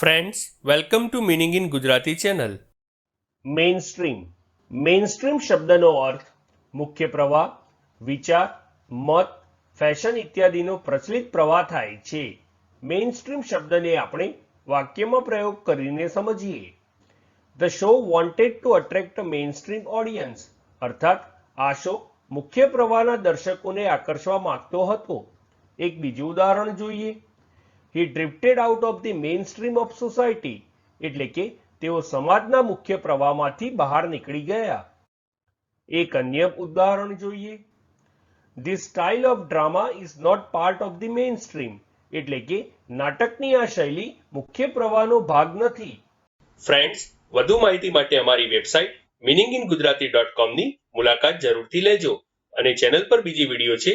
Friends welcome to meaning in Gujarati channel mainstream mainstream શબ્દનો અર્થ મુખ્ય પ્રવાહ, વિચાર, મત ફેશન ઇત્યાદિનો પ્રચલિત પ્રવાહ થાય છે. મેઇન સ્ટ્રીમ શબ્દને આપણે વાક્યમાં પ્રયોગ કરીને સમજીએ. The show wanted to attract mainstream audience અર્થાત, આ શો મુખ્ય પ્રવાહના દર્શકોને આકર્ષવા માંગતો હતો. એક બીજું ઉદાહરણ જોઈએ. He drifted out of the mainstream of society એટલે કે તેઓ સમાજના મુખ્ય પ્રવાહમાંથી બહાર નીકળી ગયા. એક અન્ય ઉદાહરણ જોઈએ. The style of drama is not part of the mainstream એટલે કે નાટકની આ શૈલી મુખ્ય પ્રવાહનો ભાગ નથી. ફ્રેન્ડ્સ વધુ માહિતી માટે અમારી website meaning in Gujarati dot કોમની મુલાકાત જરૂરથી લેજો અને ચેનલ પર બીજી વીડિયો છે